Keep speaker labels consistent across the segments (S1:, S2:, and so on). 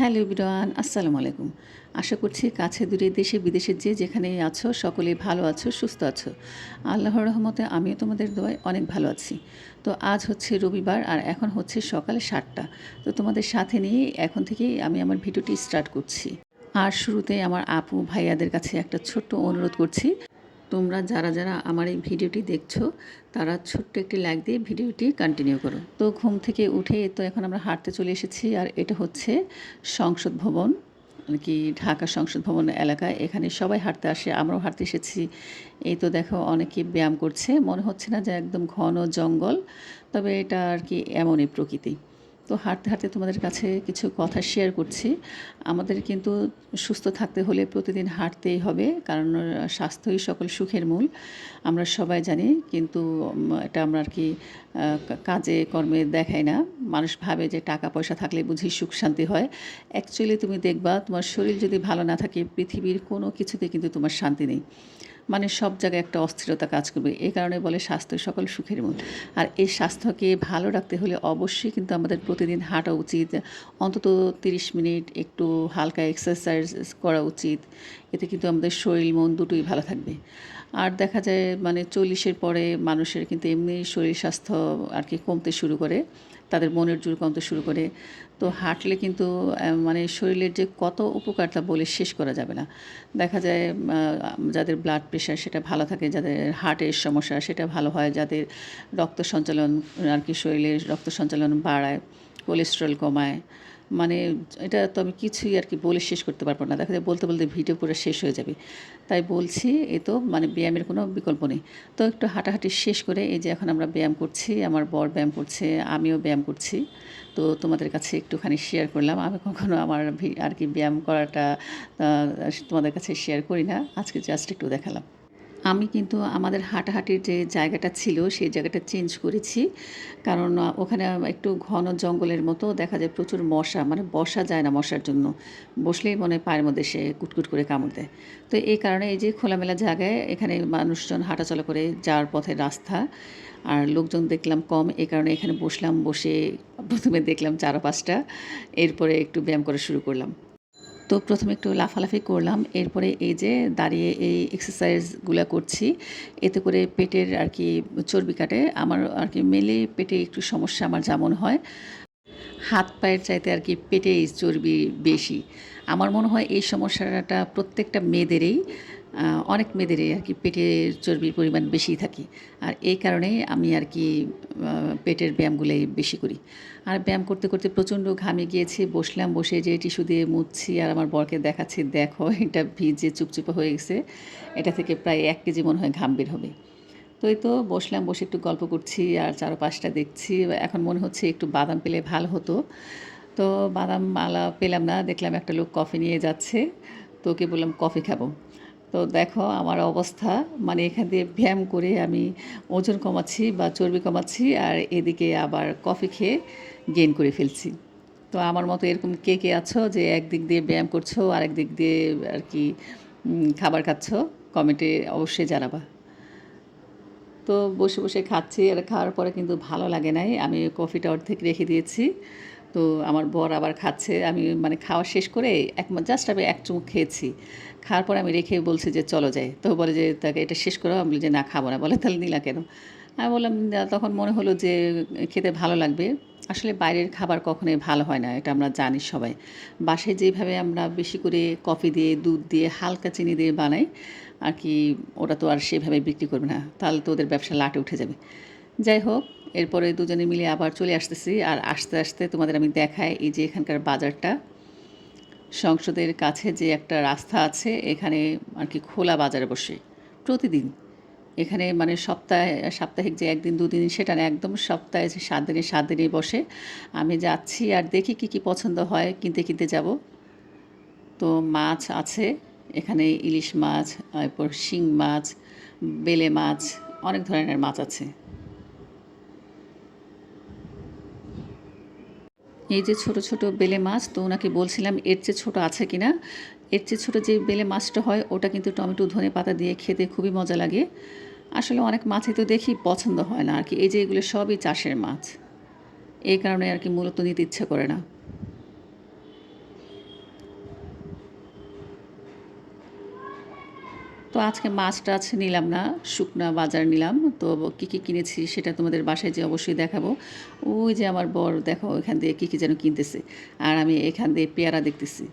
S1: Hello বিরান, আসসালামু আলাইকুম। আশা করছি কাছে দূরে দেশে, বিদেশে যে যেখানে আছো, সকলেই ভালো আছো, সুস্থ আছো। আল্লাহর রহমতে আমিও তোমাদের দোয়ায় অনেক ভালো আছি। তো আজ হচ্ছে রবিবার আর এখন হচ্ছে সকাল সাতটা। তো তোমাদের সাথে নিয়ে এখন থেকেই আমি আমার ভিডিওটি স্টার্ট করছি। আর শুরুতে আমার আপু ভাইয়াদের কাছে একটা ছোট্ট অনুরোধ করছি তোমরা যারা যারা আমার এই ভিডিওটি দেখছ, তারা ছোট্ট একটি লাইক দিয়ে ভিডিওটি কন্টিনিউ করো। তো ঘুম থেকে উঠে তো এখন আমরা হাঁটতে চলে এসেছি, আর এটা হচ্ছে সংসদ ভবন মানে কি ঢাকা সংসদ ভবন এলাকায় এখানে সবাই হাঁটতে আসে, আমরাও হাঁটতে এসেছি। এই তো দেখো অনেকে ব্যায়াম করছে, মনে হচ্ছে না যে একদম ঘন জঙ্গল, তবে এটা আর কি এমনই প্রকৃতি। তো হাঁটতে হাঁটতে তোমাদের কাছে কিছু কথা শেয়ার করছি। আমাদের কিন্তু সুস্থ থাকতে হলে প্রতিদিন হাঁটতেই হবে, কারণ স্বাস্থ্যই সকল সুখের মূল। আমরা সবাই জানি, কিন্তু এটা আমরা আর কি কাজে, কর্মে দেখাই না। মানুষ ভাবে যে টাকা, পয়সা থাকলে বুঝি সুখ শান্তি হয়। অ্যাকচুয়ালি তুমি দেখবা, তোমার শরীর যদি ভালো না থাকে, পৃথিবীর কোনো কিছুতে কিন্তু তোমার শান্তি নেই। মানে সব জায়গায় একটা অস্থিরতা কাজ করবে। এই কারণে বলে স্বাস্থ্য সকল সুখের মূল। আর এই স্বাস্থ্যকে ভালো রাখতে হলে অবশ্যই কিন্তু আমাদের প্রতিদিন হাঁটা উচিত। অন্তত তিরিশ মিনিট একটু হালকা এক্সারসাইজ করা উচিত। এতে কিন্তু আমাদের শরীর, মন দুটোই ভালো থাকবে। আর দেখা যায় মানে চল্লিশের পরে মানুষের কিন্তু এমনি শরীর স্বাস্থ্য আর কি কমতে শুরু করে। তাদের মনের জোর কমতে শুরু করে। তো হাঁটলে কিন্তু মানে শরীরের যে কত উপকারতা বলে শেষ করা যাবে না। দেখা যায় যাদের ব্লাড প্রেশার সেটা ভালো থাকে, যাদের হার্টের সমস্যা সেটা ভালো হয়, যাদের রক্ত সঞ্চালন আর কি শরীরের রক্ত সঞ্চালন বাড়ায় কোলেস্ট্রল কমায় মানে এটা তো আমি কিছুই আর কি বলে শেষ করতে পারব না। দেখা যায় বলতে বলতে ভিডিও পুরো শেষ হয়ে যাবে। তাই বলছি এ তো মানে ব্যায়ামের কোনো বিকল্প নেই। তো একটু হাঁটাহাঁটি শেষ করে এই যে এখন আমরা ব্যায়াম করছি, আমার বর ব্যায়াম করছে, আমিও ব্যায়াম করছি। তো তোমাদের কাছে একটুখানি শেয়ার করলাম। আমি কখনো আমার আর কি ব্যায়াম করাটা তোমাদের কাছে শেয়ার করি না। আজকে জাস্ট একটু দেখালাম। আমি কিন্তু আমাদের হাঁটাহাঁটির যে জায়গাটা ছিল, সেই জায়গাটা চেঞ্জ করেছি। কারণ ওখানে একটু ঘন জঙ্গলের মতো, দেখা যায় প্রচুর মশা মানে বসা যায় না মশার জন্য। বসলেই মনে পায়ের মধ্যে সে কুটকুট করে কামড় দেয়। তো এই কারণে এই যে খোলামেলা জায়গায় এখানে মানুষজন হাঁটাচলা করে যাওয়ার পথে রাস্তা। আর লোকজন দেখলাম কম এই কারণে এখানে বসলাম, বসে প্রথমে দেখলাম চার পাঁচটা। এরপরে একটু ব্যায়াম করা শুরু করলাম। তো প্রথমে একটু লাফালাফি করলাম। এরপরে এই যে দাঁড়িয়ে এই এক্সারসাইজগুলো করছি, এতে করে পেটের আর কি চর্বি কাটে। আমার আর কি মেলে পেটে একটু সমস্যা, আমার যেমন হয়। হাত পায়ের চাইতে আর কি পেটে চর্বি বেশি। আমার মনে হয় এই সমস্যাটা প্রত্যেকটা মেয়েদেরই অনেক মেয়েদেরই আর কি পেটের চর্বির পরিমাণ বেশি থাকে। আর এই কারণে আমি আর কি পেটের ব্যায়ামগুলোই বেশি করি। আর ব্যায়াম করতে করতে প্রচণ্ড ঘামে গিয়েছি, বসলাম বসে যে টিস্যু দিয়ে মুছছি আর আমার বরকে দেখাচ্ছি, দেখো, এটা ভিজে চুপচুপে হয়ে গেছে। এটা থেকে প্রায় এক কেজি মনে হয় ঘাম বের হবে। তো এই তো বসলাম, বসে একটু গল্প করছি আর চারো পাঁচটা দেখছি। এখন মনে হচ্ছে একটু বাদাম পেলে ভালো হতো। তো বাদাম মালা পেলাম না, দেখলাম একটা লোক কফি নিয়ে যাচ্ছে। তো ওকে বললাম, কফি খাব। তো দেখো আমার অবস্থা। মানে এখান দিয়ে ব্যায়াম করে আমি ওজন কমাচ্ছি বা চর্বি কমাচ্ছি আর এদিকে আবার কফি খেয়ে গেন করে ফেলছি। তো আমার মতো এরকম কে কে আছো যে একদিক দিয়ে ব্যায়াম করছ আর একদিক দিয়ে আর কি খাবার খাচ্ছ কমেন্টে অবশ্যই জানাবা। তো বসে বসে খাচ্ছি আর খাওয়ার পরে কিন্তু ভালো লাগে নাই। আমি কফিটা অর্ধেক রেখে দিয়েছি। তো আমার বর আবার খাচ্ছে। আমি মানে খাওয়া শেষ করে এক জাস্ট আমি এক চুমুক খেয়েছি। খাওয়ার পর আমি রেখে বলছি যে, চলো যাই। তো বলে যে, তাকে এটা শেষ করো, আমি যে, না, খাব না। বলে, তাহলে নিলা কেন? আমি বললাম তখন মনে হলো যে, খেতে ভালো লাগবে। আসলে বাইরের খাবার কখনোই ভালো হয় না, এটা আমরা জানি সবাই। বাসায় যেভাবে আমরা বেশি করে কফি দিয়ে, দুধ দিয়ে, হালকা চিনি দিয়ে বানাই, আর কি ওরা তো আর সেভাবে বিক্রি করবে না, তাহলে তো ওদের ব্যবসা লাটে উঠে যাবে। যাই হোক, এরপরে দুজনে মিলে আবার চলে আসতেছি। আর আস্তে আস্তে তোমাদের আমি দেখাই এই যে, এখানকার বাজারটা। সংসদের কাছে যে একটা রাস্তা আছে, এখানে আর কি খোলা বাজারে বসে প্রতিদিন। এখানে মানে সপ্তাহে, সাপ্তাহিক যে একদিন, দুদিন, সেটা না, একদম সপ্তাহে সাত দিনে সাত দিনে বসে। আমি যাচ্ছি আর দেখি কী কী পছন্দ হয়, কিনতে কিনতে যাব। তো মাছ আছে, এখানে ইলিশ মাছ, এরপর শিং মাছ, বেলে মাছ, অনেক ধরনের মাছ আছে। এই যে ছোট ছোট বেলে মাছ, তো ওনাকে বলছিলাম, এর চেয়ে ছোটো আছে কি না? এর চেয়ে ছোটো যে বেলে মাছটা হয়, ওটা কিন্তু টমেটো ধনে পাতা দিয়ে খেতে খুবই মজা লাগে। আসলে অনেক মাছই তো দেখি পছন্দ হয় না আর কি। এই যে এগুলো সবই চাষের মাছ। এই কারণে আর কি মূলত নিতে ইচ্ছে করে না। তো আজকে মাছ টাছ নিলাম না, শুকনা বাজার নিলাম। তো কী কী কিনেছি সেটা তোমাদের বাসায় যে অবশ্যই দেখাবো। ওই যে আমার বর, দেখো এখান দিয়ে কী কী যেন কিনতেছে। আর আমি এখান দিয়ে পেয়ারা দেখতেছি।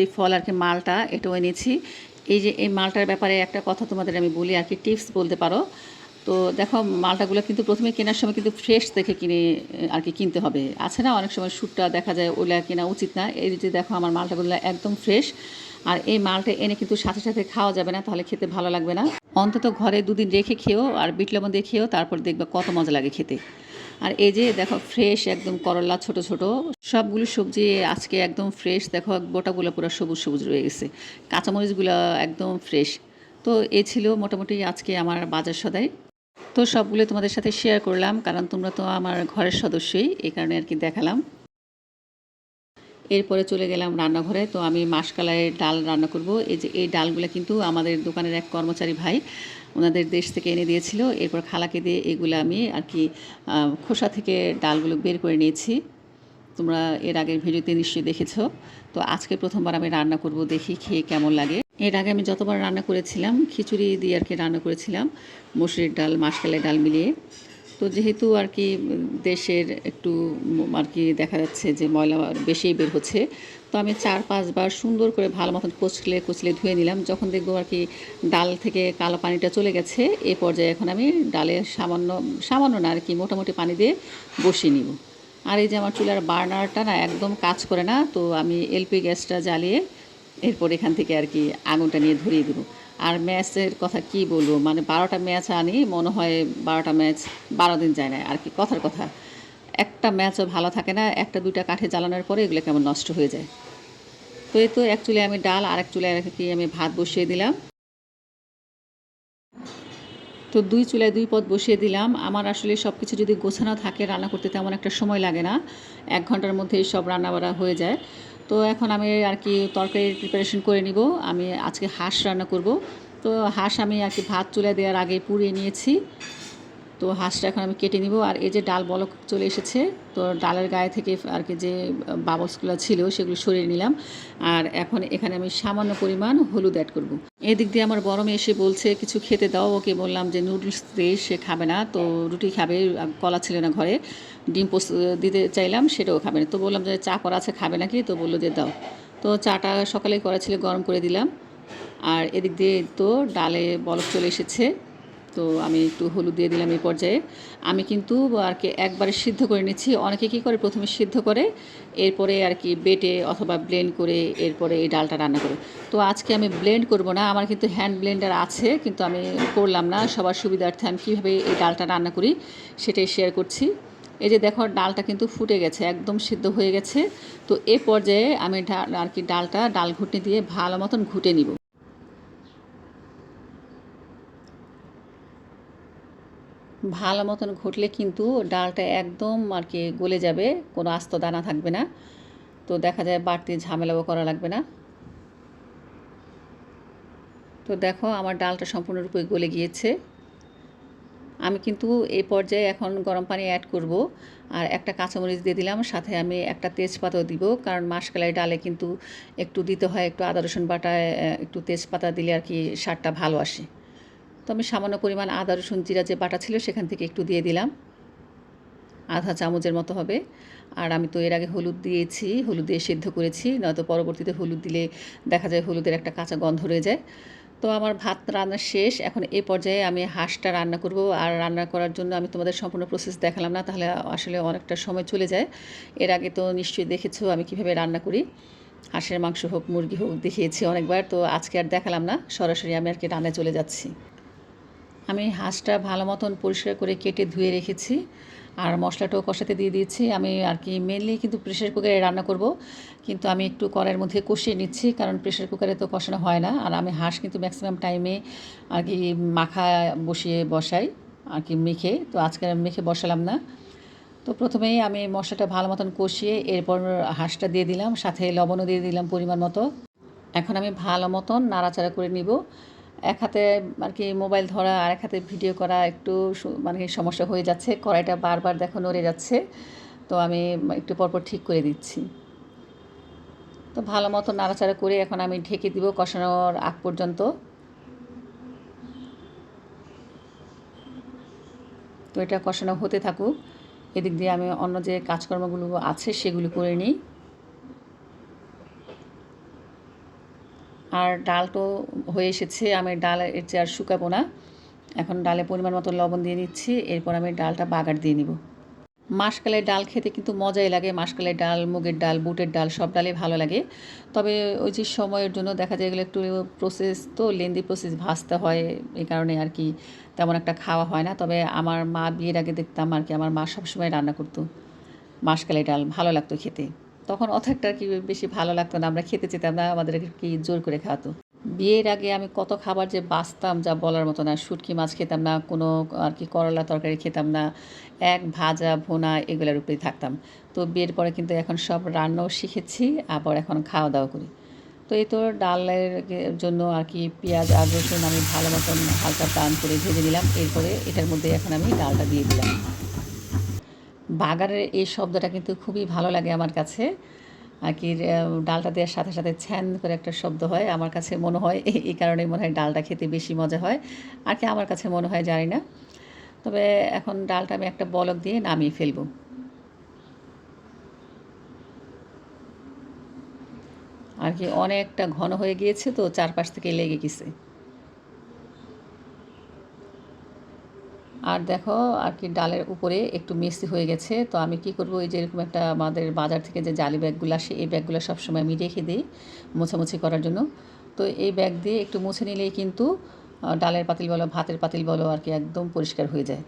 S1: এই ফল আর কি মালটা, এটাও এনেছি। এই যে এই মালটার ব্যাপারে একটা কথা তোমাদের আমি বলি, আর কি টিপস বলতে পারো। তো দেখো, মালটাগুলো কিন্তু প্রথমে কেনার সময় কিন্তু ফ্রেশ দেখে কিনে আর কি কিনতে হবে। আছে না অনেক সময় শ্যুটটা দেখা যায় ওগুলা কেনা উচিত না। এই যে দেখো, আমার মালটাগুলো একদম ফ্রেশ আর এই মালটা এনে কিন্তু সাথে সাথে খাওয়া যাবে না, তাহলে খেতে ভালো লাগবে না। অন্তত ঘরে দুদিন রেখে খেয়েও আর বিট লবণ দিয়ে খেও, তারপর দেখবে কত মজা লাগে খেতে। আর এই যে দেখো ফ্রেশ একদম করলা ছোট ছোট, সবগুলো সবজি আজকে একদম ফ্রেশ দেখো গোটাগুলো পুরো সবুজ সবুজ রয়ে গেছে। কাঁচামরিচগুলো একদম ফ্রেশ তো এ ছিল মোটামুটি আজকে আমার বাজার সদাই। তো সবগুলো তোমাদের সাথে শেয়ার করলাম, কারণ তোমরা তো আমার ঘরের সদস্যই, এই কারণে আর কি দেখালাম। এরপরে চলে গেলাম রান্নাঘরে। তো আমি মাসকালাইয়ের ডাল রান্না করব। এই যে এই ডালগুলো কিন্তু আমাদের দোকানের এক কর্মচারী ভাই, ওনাদের দেশ থেকে এনে দিয়েছিল। এরপর খালাকে দিয়ে এগুলো আমি আর কি খোসা থেকে ডালগুলো বের করে নিয়েছি। তোমরা এর আগের ভিডিওতে নিশ্চয়ই দেখেছ। তো আজকে প্রথমবার আমি রান্না করব, দেখি খেয়ে কেমন লাগে। এর আগে আমি যতবার রান্না করেছিলাম, খিচুড়ি দিয়ে আর কি রান্না করেছিলাম, মসুরির ডাল মাসকালের ডাল মিলিয়ে। তো যেহেতু আর কি দেশের একটু আর কি দেখা যাচ্ছে যে ময়লা বেশি বের হচ্ছে, তো আমি চার পাঁচবার সুন্দর করে ভালো মতন কচলে কচলে ধুয়ে নিলাম। যখন দেখব আর কি ডাল থেকে কালো পানিটা চলে গেছে, এ পর্যায়ে এখন আমি ডালে সামান্য সামান্য না আর কি, মোটামুটি পানি দিয়ে বসিয়ে নিব। আর এই যে আমার চুলার বার্নারটা না একদম কাজ করে না, তো আমি এলপি গ্যাসটা জ্বালিয়ে এরপর এখান থেকে আর কি আগুনটা নিয়ে ধরিয়ে দেবো। আর ম্যাচের কথা কি বলব? মানে বারোটা ম্যাচ আনি, মনে হয় বারোটা ম্যাচ বারো দিন যায় না। আর কি কথার কথা। একটা ম্যাচও ভালো থাকে না, একটা দুইটা কাঠে জ্বালানোর পরে এগুলো কেমন নষ্ট হয়ে যায়। তো এই তো এক চুলে আমি ডাল আর এক চুলে কি আমি ভাত বসিয়ে দিলাম। তো দুই চুলায় দুই পদ বসিয়ে দিলাম। আমার আসলে সব কিছু যদি গোছানো থাকে, রান্না করতে তেমন একটা সময় লাগে না। এক ঘণ্টার মধ্যেই সব রান্না বাড়া হয়ে যায়। তো এখন আমি আর কি তরকারির প্রিপারেশন করে নিব। আমি আজকে হাঁস রান্না করব। তো হাঁস আমি আর কি ভাত চুলে দেওয়ার আগে পুড়িয়ে নিয়েছি। তো হাঁসটা এখন আমি কেটে নিব। আর এই যে ডাল বলক চলে এসেছে, তো ডালের গায়ে থেকে আর কি যে বাবলসগুলো ছিল সেগুলো সরিয়ে নিলাম। আর এখন এখানে আমি সামান্য পরিমাণ হলুদ অ্যাড করব। এদিক দিয়ে আমার বড় মেয়ে এসে বলছে, কিছু খেতে দাও। ওকে বললাম যে, নুডলস দিয়ে সে খাবে না। তো রুটি খাবে কলা ছিল না ঘরে। ডিম পোস্ট দিতে চাইলাম, সেটাও খাবে না। তো বললাম যে, চা করা আছে, খাবে নাকি? তো বলল যে, দাও। তো চাটা সকালে করা ছিল, গরম করে দিলাম। আর এদিক দিয়ে তো ডালে বলক চলে এসেছে। তো আমি একটু হলুদ দিয়ে দিলাম এই পর্যায়ে। আমি কিন্তু আর কি একবারে সিদ্ধ করে নিচ্ছি। অনেকে কী করে? প্রথমে সিদ্ধ করে, এরপরে আর কি বেটে অথবা ব্লেন্ড করে, এরপরে এই ডালটা রান্না করে। তো আজকে আমি ব্লেন্ড করব না। আমার কিন্তু হ্যান্ড ব্লেন্ডার আছে, কিন্তু আমি করলাম না। সবার সুবিধার্থে আমি কীভাবে এই ডালটা রান্না করি সেটাই শেয়ার করছি। এই যে দেখো, ডালটা কিন্তু ফুটে গেছে, একদম সিদ্ধ হয়ে গেছে। তো এ পর্যায়ে আমি আর কি ডালটা ডাল ঘুটনি দিয়ে ভালো মতন ঘুটে নিব। ভালো মতন ঘটলে কিন্তু ডালটা একদম আর কি গলে যাবে, কোনো আস্ত দানা থাকবে না। তো দেখা যায় বাড়তি ঝামেলাও করা লাগবে না। তো দেখো আমার ডালটা সম্পূর্ণরূপে গলে গিয়েছে। আমি কিন্তু এই পর্যায়ে এখন গরম পানি অ্যাড করব। আর একটা কাঁচামরিচ দিয়ে দিলাম, সাথে আমি একটা তেজপাতাও দিব, কারণ মাসকালাই ডালে কিন্তু একটু দিতে হয়, একটু আদা রসুন বাটায় একটু তেজপাতা দিলে আর কি স্বাদটা ভালো আসে। তো আমি সামান্য পরিমাণ আদা, রসুন, জিরা যে বাটা ছিল সেখান থেকে একটু দিয়ে দিলাম। আধা চামচের মতো হবে। আর আমি তো এর আগে হলুদ দিয়েছি, হলুদ দিয়ে সেদ্ধ করেছি, নয়তো পরবর্তীতে হলুদ দিলে দেখা যায় হলুদের একটা কাঁচা গন্ধ রয়ে যায়। তো আমার ভাত রান্না শেষ। এখন এই পর্যায়ে আমি হাঁসটা রান্না করব। আর রান্না করার জন্য আমি তোমাদের সম্পূর্ণ প্রসেস দেখালাম না, তাহলে আসলে অনেকটা সময় চলে যায়। এর আগে তো নিশ্চয়ই দেখেছ আমি কীভাবে রান্না করি। হাঁসের মাংস হোক, মুরগি হোক, দেখিয়েছি অনেকবার। তো আজকে আর দেখালাম না, সরাসরি আমি আর কি রান্নায় চলে যাচ্ছি। আমি হাঁসটা ভালো মতন পরিষ্কার করে কেটে ধুয়ে রেখেছি। আর মশলাটাও কষাতে দিয়ে দিয়েছি। আমি আর কি মেনলি কিন্তু প্রেশার কুকারে রান্না করব। কিন্তু আমি একটু কড়াইয়ের মধ্যে কষিয়ে নিচ্ছি, কারণ প্রেশার কুকারে তো কষানো হয় না। আর আমি হাঁস কিন্তু ম্যাক্সিমাম টাইমে আর কি মাখা বসিয়ে বসাই, আর কি মেখে। তো আজকে আমি মেখে বসালাম না। তো প্রথমেই আমি মশলাটা ভালো মতন কষিয়ে এরপর হাঁসটা দিয়ে দিলাম। সাথে লবণও দিয়ে দিলাম পরিমাণ মতো। এখন আমি ভালো মতন নাড়াচাড়া করে নিব। এক হাতে আর কি মোবাইল ধরা আর এক হাতে ভিডিও করা, একটু মানে সমস্যা হয়ে যাচ্ছে, কড়াইটা বারবার দেখো নড়ে যাচ্ছে। তো আমি একটু পরপর ঠিক করে দিচ্ছি। তো ভালো মতো নাড়াচাড়া করে এখন আমি ঢেকে দিব কষানোর আগ পর্যন্ত। তো এটা কষানো হতে থাকুক। এদিক দিয়ে আমি অন্য যে কাজকর্মগুলো আছে সেগুলো করে নিই। আর ডাল তো হয়ে এসেছে, আমি ডাল এর চেয়ে আর শুকাবো না। এখন ডালে পরিমাণ মতো লবণ দিয়ে নিচ্ছি এরপর আমি ডালটা বাগার দিয়ে নিব। মাসকালের ডাল খেতে কিন্তু মজাই লাগে, মাসকালের ডাল, মুগের ডাল, বুটের ডাল, সব ডালই ভালো লাগে। তবে ওই যে সময়ের জন্য দেখা যায় এগুলো একটু প্রসেস তো লেন্দি প্রসেস ভাজতে হয়, এই কারণে আর কি তেমন একটা খাওয়া হয় না। তবে আমার মা বিয়ের আগে দেখতাম আর কি, আমার মা সবসময় রান্না করতো মাসকালের ডাল, ভালো লাগতো খেতে। তখন অত একটা কি বেশি ভালো লাগতো না? আমরা খেতে চেতাম না আমাদের কি জোর করে খাওয়াতো? বিয়ের আগে আমি কত খাবার যে বাঁচতাম যা বলার মতো না, শুটকি মাছ খেতাম না, কোনো আর কি করলা তরকারি খেতাম না, এক ভাজা ভোনা এগুলোর উপরেই থাকতাম। তো বিয়ের পরে কিন্তু এখন সব রান্নাও শিখেছি, আবার এখন খাওয়া দাওয়া করি। তো এই তো ডালের জন্য আর কি পেঁয়াজ আর রসুন আমি ভালো মতন হালকা টান করে ভেজে নিলাম, এরপরে এটার মধ্যে এখন আমি ডালটা দিয়ে দিলাম। বাগারের এই শব্দটা কিন্তু খুবই ভালো লাগে আমার কাছে। আর কি ডালটা দেওয়ার সাথে সাথে ছ্যান করে একটা শব্দ হয়। আমার কাছে মনে হয় এই কারণেই মনে হয় ডালটা খেতে বেশি মজা হয়। আর কি আমার কাছে মনে হয় জানি না। তবে এখন ডালটা আমি একটা বলক দিয়ে নামিয়ে ফেলব। আর কি অনেকটা ঘন হয়ে গিয়েছে তো, চারপাশ থেকে লেগে গেছে। আর দেখো, আর কি ডালের উপরে একটু মিষ্টি হয়ে গেছে। তো আমি কি করব, এই যে এরকম একটা আমাদের বাজার থেকে যে জালি ব্যাগগুলো আসে, এই ব্যাগগুলো সবসময় আমি রেখে দিই মোছামুছি করার জন্য। তো এই ব্যাগ দিয়ে একটু মুছে নিলেই কিন্তু ডালের পাতিল বলো, ভাতের পাতিল বলো, আর কি একদম পরিষ্কার হয়ে যায়।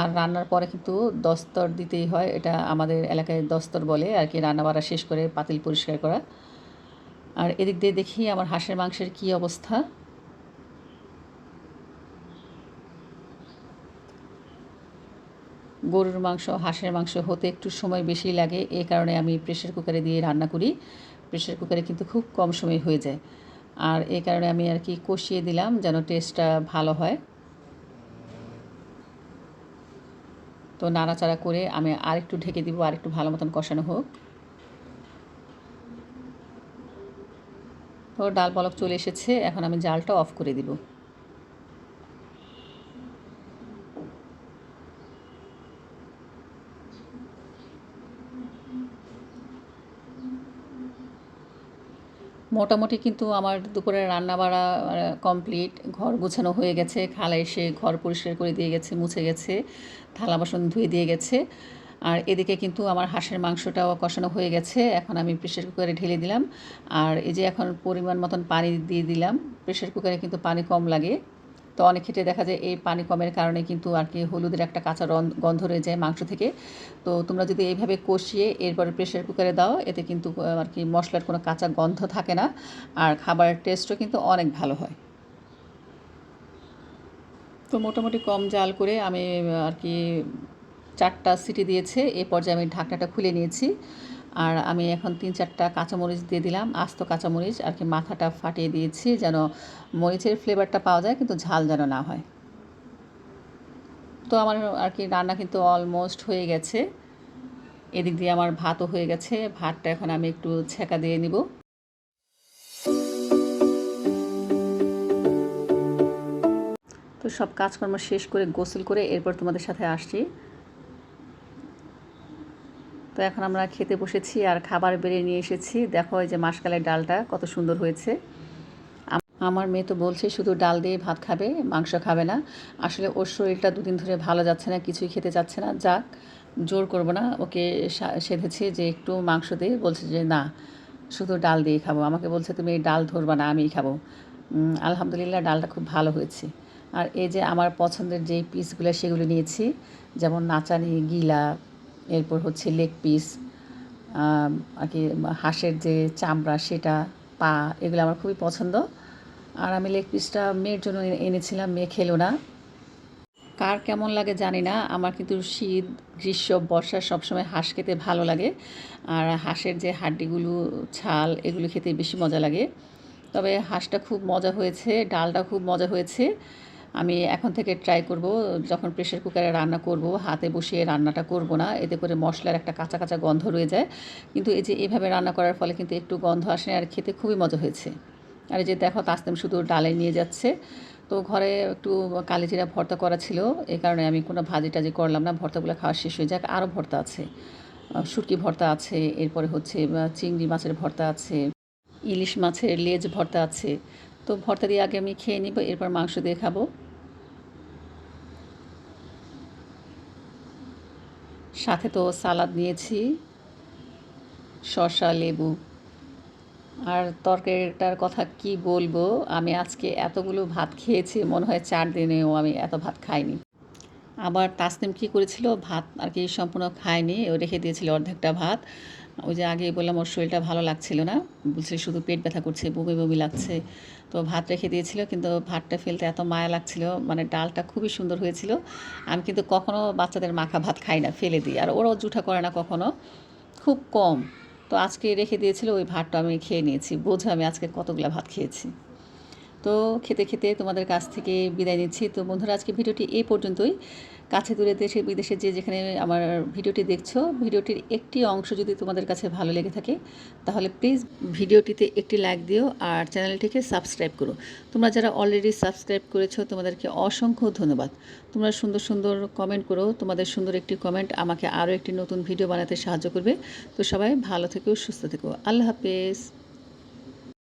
S1: আর রান্নার পরে কিন্তু দস্তর দিতেই হয়, এটা আমাদের এলাকায় দস্তর বলে, আর কি রান্না বাড়া শেষ করে পাতিল পরিষ্কার করা। আর এদিক দিয়ে দেখি আমার হাঁসের মাংসের কী অবস্থা। গরুর মাংস, হাঁসের মাংস হতে একটু সময় বেশি লাগে। এই কারণে আমি প্রেশার কুকারে দিয়ে রান্না করি। প্রেশার কুকারে কিন্তু খুব কম সময় হয়ে যায়। আর এই কারণে আমি আর কি কষিয়ে দিলাম যেন টেস্টটা ভালো হয়। তো নাড়াচাড়া করে আমি আরেকটু ঢেকে দিব, আরেকটু ভালো মতন কষানো হোক। তো ডাল বলক চলে এসেছে, এখন আমি জালটা অফ করে দিব। মোটামুটি কিন্তু আমার দুপুরে রান্না বাড়া কমপ্লিট ঘর গোছানো হয়ে গেছে। খালা এসে ঘর পরিষ্কার করে দিয়ে গেছে, মুছে গেছে, থালা বাসন ধুয়ে দিয়ে গেছে। আর এদিকে কিন্তু আমার হাঁসের মাংসটাও কষানো হয়ে গেছে। এখন আমি প্রেশার কুকারে ঢেলে দিলাম। আর এই যে এখন পরিমাণ মতন পানি দিয়ে দিলাম। প্রেশার কুকারে কিন্তু পানি কম লাগে। তো অনেক ক্ষেত্রে দেখা যায় এই পানি কমের কারণে কিন্তু আর কি হলুদের একটা কাঁচা গন্ধ রয়ে যায় মাংস থেকে। তো তোমরা যদি এইভাবে কষিয়ে এরপরে প্রেশার কুকারে দাও, এতে কিন্তু আর কি মশলার কোনো কাঁচা গন্ধ থাকে না। আর খাবারের টেস্টও কিন্তু অনেক ভালো হয়। তো মোটামুটি কম জাল করে আমি আর কি চারটা সিটি দিয়েছে। এ পর্যায়ে আমি ঢাকনাটা খুলে নিয়েছি। আর আমি এখন তিন চারটা কাঁচামরিচ দিয়ে দিলাম, আস্ত কাঁচামরিচ, আর কি মাথাটা ফাটিয়ে দিয়েছি যেন মরিচের ফ্লেভারটা পাওয়া যায় কিন্তু ঝাল যেন না হয়। তো আমার আর কি রান্না কিন্তু অলমোস্ট হয়ে গেছে। এদিক দিয়ে আমার ভাতও হয়ে গেছে, ভাতটা এখন আমি একটু ছেঁকা দিয়ে নিব। তো সব কাজকর্ম শেষ করে গোসল করে এরপর তোমাদের সাথে আসছি। তো এখন আমরা খেতে বসেছি আর খাবার বেড়ে নিয়ে এসেছি। দেখো এই যে মাসকালের ডালটা, কত সুন্দর হয়েছে। আমার মেয়ে তো বলছে শুধু ডাল দিয়ে ভাত খাবে, মাংস খাবে না। আসলে ওর শরীরটা দুদিন ধরে ভালো যাচ্ছে না, কিছুই খেতে যাচ্ছে না। যাক, জোর করব না। ওকে সেধেছি যে একটু মাংস দিয়ে, বলছে যে না, শুধু ডাল দিয়ে খাব। আমাকে বলছে, তুমি এই ডাল ধরবা না, আমিই খাব। আলহামদুলিল্লাহ ডালটা খুব ভালো হয়েছে। আর এই যে আমার পছন্দের যেই পিসগুলো সেগুলো নিয়েছি। যেমন নাচানি, গিলা এরপর হচ্ছে লেগ পিস আর কি হাঁসের যে চামড়া, সেটা, পা, এগুলো আমার খুবই পছন্দ। আর আমি লেগ পিসটা মেয়ের জন্য এনেছিলাম, মেয়ে খেলো না। কার কেমন লাগে জানি না, আমার কিন্তু শীত, গ্রীষ্ম, বর্ষা সবসময় হাঁস খেতে ভালো লাগে। আর হাঁসের যে হাড্ডিগুলো, ছাল, এগুলো খেতে বেশি মজা লাগে। তবে হাঁসটা খুব মজা হয়েছে, ডালটা খুব মজা হয়েছে। আমি এখন থেকে ট্রাই করব, যখন প্রেশার কুকারে রান্না করব, হাতে বসিয়ে রান্নাটা করব না, এতে করে মশলার একটা কাঁচা কাঁচা গন্ধ রয়ে যায়। কিন্তু এই যে এভাবে রান্না করার ফলে কিন্তু একটু গন্ধ আসে আর খেতে খুবই মজা হয়েছে। আর এই যে দেখো তাস্তেম শুধু ডালে নিয়ে যাচ্ছে। তো ঘরে একটু কালিজিরা ভর্তা করা ছিল এই কারণে আমি কোনো ভাজি টাজি করলাম না, ভর্তাগুলো খাওয়া শেষ হয়ে যাক, আরও ভর্তা আছে। শুটকি ভর্তা আছে, এরপরে হচ্ছে চিংড়ি মাছের ভর্তা আছে, ইলিশ মাছের লেজ ভর্তা আছে। তো ভর্তা দিয়ে আগে আমি খেয়ে নিব, এরপর মাংস দিয়ে খাব। সাথে তো সালাদ নিয়েছি, শসা, লেবু। আর তরকারিটার কথা কি বলব, আমি আজকে এতগুলো ভাত খেয়েছি, মনে হয় চার দিনেও আমি এত ভাত খাইনি। আবার তাসনিম কী করেছিল? ভাত আর কি সম্পূর্ণ খায়নি, ও রেখে দিয়েছিল অর্ধেকটা ভাত। ওই যে আগে বললাম, ওর শরীরটা ভালো লাগছিল না। বলছে শুধু পেট ব্যথা করছে, বমি বমি লাগছে। তো ভাত রেখে দিয়েছিল, কিন্তু ভাতটা ফেলতে এত মায়া লাগছিল মানে ডালটা খুবই সুন্দর হয়েছিল। আমি কিন্তু কখনো বাচ্চাদের মাখা ভাত খাই না, ফেলে দিই, আর ওরাও জুঠা করে না কখনো, খুব কম। তো আজকে রেখে দিয়েছিল, ওই ভাতটা আমি খেয়ে নিয়েছি। বোঝো আমি আজকে কতগুলো ভাত খেয়েছি। তো খেতে খেতে তোমাদের কাছ থেকে বিদায় নিচ্ছি। তো বন্ধুরা, আজকে ভিডিওটি এই পর্যন্তই। কাছে দূরে দেশে, বিদেশে যে যেখানে আমার ভিডিওটি দেখছ, ভিডিওটির একটি অংশ যদি তোমাদের কাছে ভালো লেগে থাকে, তাহলে প্লিজ ভিডিওটিতে একটি লাইক দিও আর চ্যানেলটিকে সাবস্ক্রাইব করো। তোমরা যারা অলরেডি সাবস্ক্রাইব করেছ, তোমাদেরকে অসংখ্য ধন্যবাদ। তোমরা সুন্দর সুন্দর কমেন্ট করো, তোমাদের সুন্দর একটি কমেন্ট আমাকে আরও একটি নতুন ভিডিও বানাতে সাহায্য করবে। তো সবাই ভালো থেকো, সুস্থ থেকো। আল্লাহ হাফেজ।